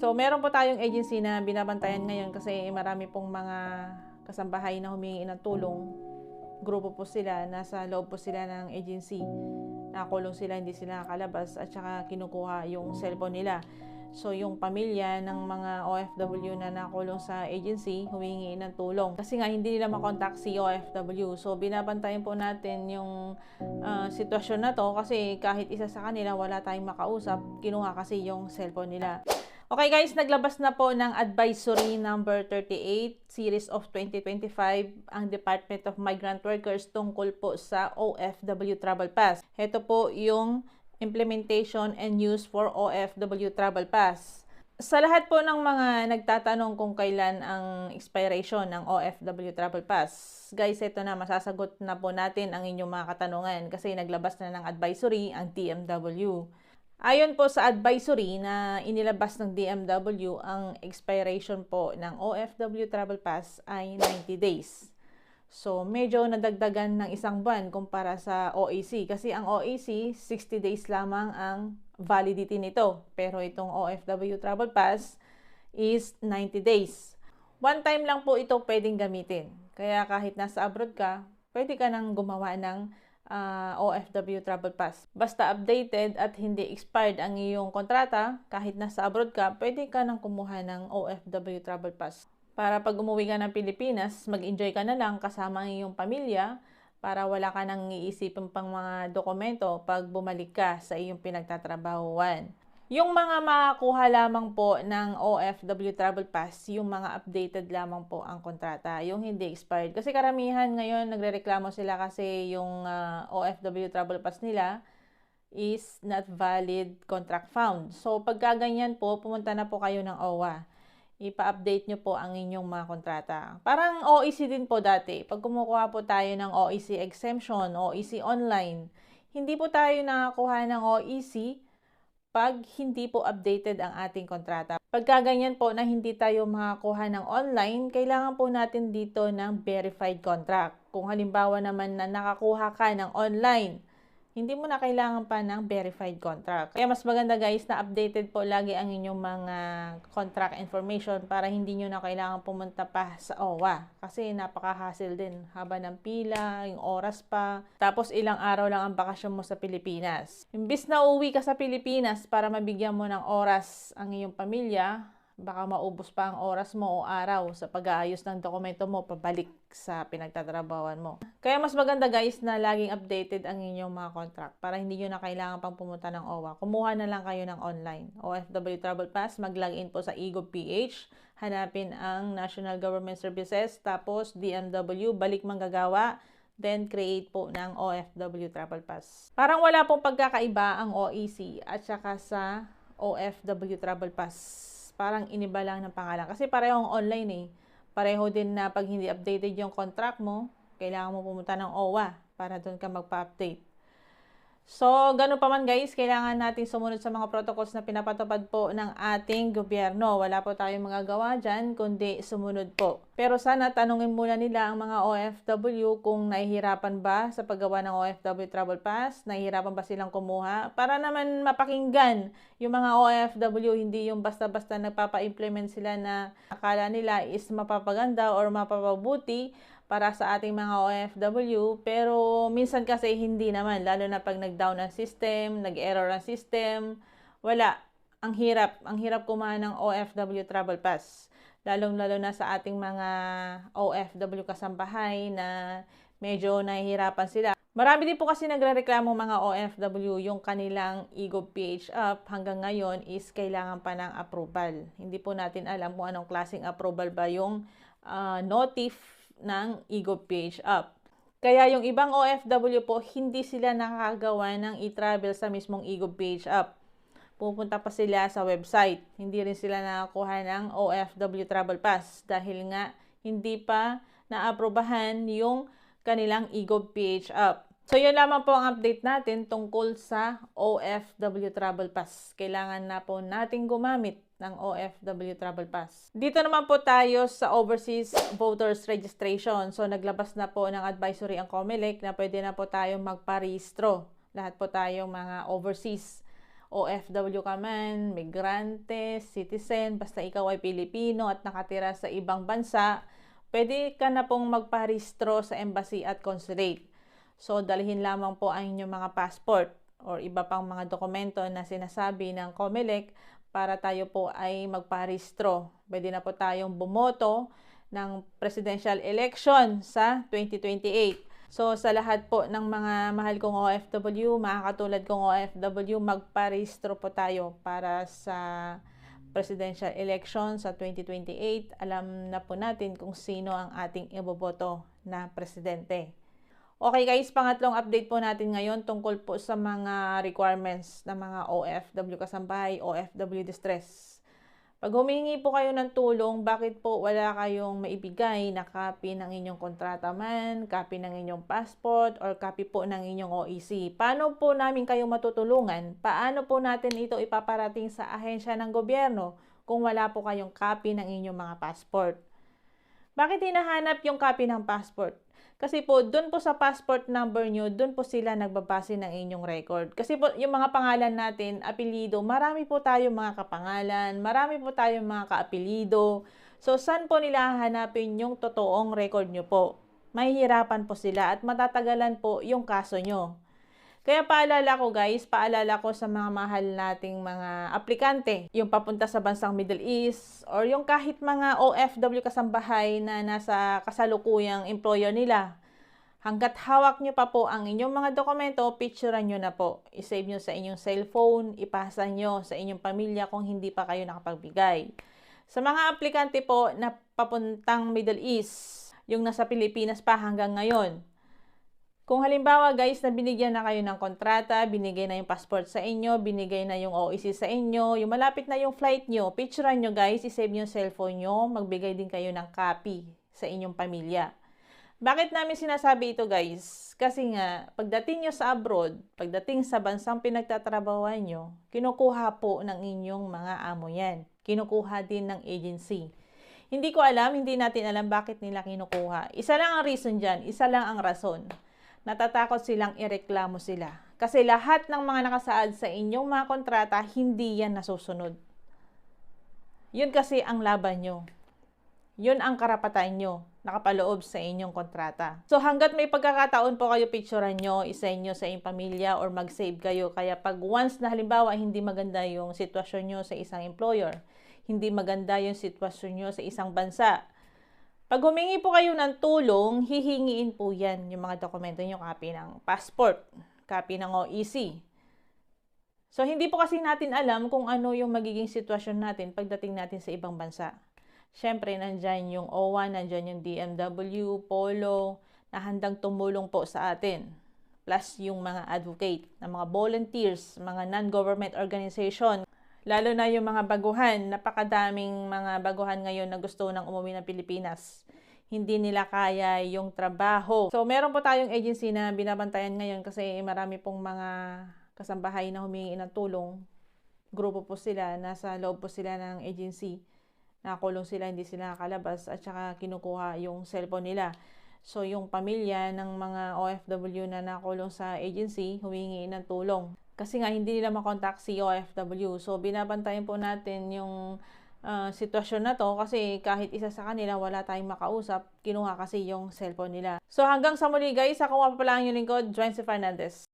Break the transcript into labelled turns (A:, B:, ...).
A: So, meron po tayong agency na binabantayan ngayon kasi marami pong mga kasambahay na humingi ng tulong. Grupo po sila, nasa loob po sila ng agency. Nakulong sila, hindi sila nakalabas at saka kinukuha yung cellphone nila. So, yung pamilya ng mga OFW na nakulong sa agency, humingi ng tulong. Kasi nga, hindi nila makontakt si OFW. So, binabantayan po natin yung ah, sitwasyon na to kasi kahit isa sa kanila wala tayong makausap, kinuha kasi yung cellphone nila. Okay guys, naglabas na po ng Advisory Number 38 Series of 2025 ang Department of Migrant Workers tungkol po sa OFW Travel Pass. Ito po yung implementation and use for OFW Travel Pass. Sa lahat po ng mga nagtatanong kung kailan ang expiration ng OFW Travel Pass, guys, ito na, masasagot na po natin ang inyong mga katanungan kasi naglabas na ng advisory ang TMW. Ayon po sa advisory na inilabas ng DMW, ang expiration po ng OFW Travel Pass ay 90 days. So, medyo nadagdagan ng isang buwan kumpara sa OAC. Kasi ang OAC, 60 days lamang ang validity nito. Pero itong OFW Travel Pass is 90 days. One time lang po ito pwedeng gamitin. Kaya kahit nasa abroad ka, pwede ka nang gumawa ng ah, OFW Travel Pass. Basta updated at hindi expired ang iyong kontrata, kahit nasa abroad ka, pwede ka nang kumuha ng OFW Travel Pass. Para pag umuwi ka ng Pilipinas, mag-enjoy ka na lang kasama ang iyong pamilya para wala ka nang iisipin pang mga dokumento pag bumalik ka sa iyong pinagtatrabahuan. Yung mga makakuha lamang po ng OFW Travel Pass, yung mga updated lamang po ang kontrata, yung hindi expired. Kasi karamihan ngayon nagrereklamo sila kasi yung ah, OFW Travel Pass nila is not valid contract found. So pagka ganyan po, pumunta na po kayo ng OWA. Ipa-update nyo po ang inyong mga kontrata. Parang OEC din po dati. Pag kumukuha po tayo ng OEC exemption, OEC online, hindi po tayo nakakuha ng OEC pag hindi po updated ang ating kontrata. Pagka ganyan po na hindi tayo makakuha ng online, kailangan po natin dito ng verified contract. Kung halimbawa naman na nakakuha ka ng online, hindi mo na kailangan pa ng verified contract. Kaya mas maganda guys na updated po lagi ang inyong mga contract information para hindi nyo na kailangan pumunta pa sa OWA. Kasi napaka-hassle din. Haba ng pila, yung oras pa. Tapos ilang araw lang ang bakasyon mo sa Pilipinas. Imbis na uwi ka sa Pilipinas para mabigyan mo ng oras ang iyong pamilya, baka maubos pa ang oras mo o araw sa pag-aayos ng dokumento mo pabalik sa pinagtatrabawan mo. Kaya mas maganda guys na laging updated ang inyong mga contract para hindi nyo na kailangan pang pumunta ng OWA. Kumuha na lang kayo ng online. OFW Travel Pass, mag-login po sa EGOPH, hanapin ang National Government Services, tapos DMW, balik manggagawa, then create po ng OFW Travel Pass. Parang wala pong pagkakaiba ang OEC at saka sa OFW Travel Pass parang iniba lang ng pangalan. Kasi parehong online eh. Pareho din na pag hindi updated yung contract mo, kailangan mo pumunta ng OWA para doon ka magpa-update. So, ganun pa man guys, kailangan natin sumunod sa mga protocols na pinapatupad po ng ating gobyerno. Wala po tayong magagawa dyan, kundi sumunod po. Pero sana tanungin muna nila ang mga OFW kung nahihirapan ba sa paggawa ng OFW Travel Pass, nahihirapan ba silang kumuha, para naman mapakinggan yung mga OFW, hindi yung basta-basta nagpapa-implement sila na akala nila is mapapaganda or mapapabuti para sa ating mga OFW, pero minsan kasi hindi naman, lalo na pag nag-down ang system, nag-error ang system, wala. Ang hirap, ang hirap kumain ng OFW Travel Pass. Lalong-lalo na sa ating mga OFW kasambahay na medyo nahihirapan sila. Marami din po kasi nagre-reklamo mga OFW yung kanilang Ego PH up hanggang ngayon is kailangan pa ng approval. Hindi po natin alam kung anong klaseng approval ba yung uh, notif ng Ego Page Up. Kaya yung ibang OFW po, hindi sila nakakagawa ng e-travel sa mismong Ego Page Up. Pupunta pa sila sa website. Hindi rin sila nakakuha ng OFW Travel Pass dahil nga hindi pa naaprobahan yung kanilang Ego Page Up. So, yun lamang po ang update natin tungkol sa OFW Travel Pass. Kailangan na po nating gumamit ng OFW Travel Pass. Dito naman po tayo sa Overseas Voters Registration. So naglabas na po ng advisory ang COMELEC na pwede na po tayo magparehistro. Lahat po tayo mga overseas OFW ka man, migrante, citizen, basta ikaw ay Pilipino at nakatira sa ibang bansa, pwede ka na pong magparehistro sa embassy at consulate. So, dalhin lamang po ang inyong mga passport or iba pang mga dokumento na sinasabi ng COMELEC para tayo po ay magparehistro. Pwede na po tayong bumoto ng presidential election sa 2028. So, sa lahat po ng mga mahal kong OFW, mga katulad kong OFW, magparehistro po tayo para sa presidential election sa 2028. Alam na po natin kung sino ang ating iboboto na presidente. Okay guys, pangatlong update po natin ngayon tungkol po sa mga requirements ng mga OFW kasambahay, OFW distress. Pag humingi po kayo ng tulong, bakit po wala kayong maibigay na copy ng inyong kontrata man, copy ng inyong passport, or copy po ng inyong OEC? Paano po namin kayo matutulungan? Paano po natin ito ipaparating sa ahensya ng gobyerno kung wala po kayong copy ng inyong mga passport? Bakit hinahanap yung copy ng passport? Kasi po, doon po sa passport number nyo, doon po sila nagbabase ng inyong record. Kasi po, yung mga pangalan natin, apelido, marami po tayong mga kapangalan, marami po tayong mga kaapelido. So, saan po nila hanapin yung totoong record nyo po? Mahihirapan po sila at matatagalan po yung kaso nyo. Kaya paalala ko guys, paalala ko sa mga mahal nating mga aplikante, yung papunta sa bansang Middle East or yung kahit mga OFW kasambahay na nasa kasalukuyang employer nila. Hanggat hawak nyo pa po ang inyong mga dokumento, picturean nyo na po. I-save nyo sa inyong cellphone, ipasa nyo sa inyong pamilya kung hindi pa kayo nakapagbigay. Sa mga aplikante po na papuntang Middle East, yung nasa Pilipinas pa hanggang ngayon, kung halimbawa guys na binigyan na kayo ng kontrata, binigay na yung passport sa inyo, binigay na yung OEC sa inyo, yung malapit na yung flight nyo, picturean nyo guys, isave nyo yung cellphone nyo, magbigay din kayo ng copy sa inyong pamilya. Bakit namin sinasabi ito guys? Kasi nga, pagdating nyo sa abroad, pagdating sa bansang pinagtatrabawan nyo, kinukuha po ng inyong mga amo yan. Kinukuha din ng agency. Hindi ko alam, hindi natin alam bakit nila kinukuha. Isa lang ang reason dyan, isa lang ang rason natatakot silang ireklamo sila. Kasi lahat ng mga nakasaad sa inyong mga kontrata, hindi yan nasusunod. Yun kasi ang laban nyo. Yun ang karapatan nyo nakapaloob sa inyong kontrata. So hanggat may pagkakataon po kayo picturean nyo, isa nyo sa inyong pamilya or mag-save kayo. Kaya pag once na halimbawa hindi maganda yung sitwasyon nyo sa isang employer, hindi maganda yung sitwasyon nyo sa isang bansa, pag humingi po kayo ng tulong, hihingiin po yan yung mga dokumento nyo, copy ng passport, copy ng OEC. So, hindi po kasi natin alam kung ano yung magiging sitwasyon natin pagdating natin sa ibang bansa. Siyempre, nandyan yung OWA, nandyan yung DMW, Polo, na handang tumulong po sa atin. Plus yung mga advocate, na mga volunteers, mga non-government organization, Lalo na yung mga baguhan, napakadaming mga baguhan ngayon na gusto nang umuwi ng Pilipinas. Hindi nila kaya yung trabaho. So, meron po tayong agency na binabantayan ngayon kasi marami pong mga kasambahay na humingi ng tulong. Grupo po sila, nasa loob po sila ng agency. Nakakulong sila, hindi sila nakalabas at saka kinukuha yung cellphone nila. So, yung pamilya ng mga OFW na nakulong sa agency, humingi ng tulong. Kasi nga, hindi nila makontakt si OFW. So, binabantayan po natin yung uh, sitwasyon na to kasi kahit isa sa kanila wala tayong makausap, kinuha kasi yung cellphone nila. So, hanggang sa muli guys, ako nga pa pala ang yung lingkod, Joancy Fernandez.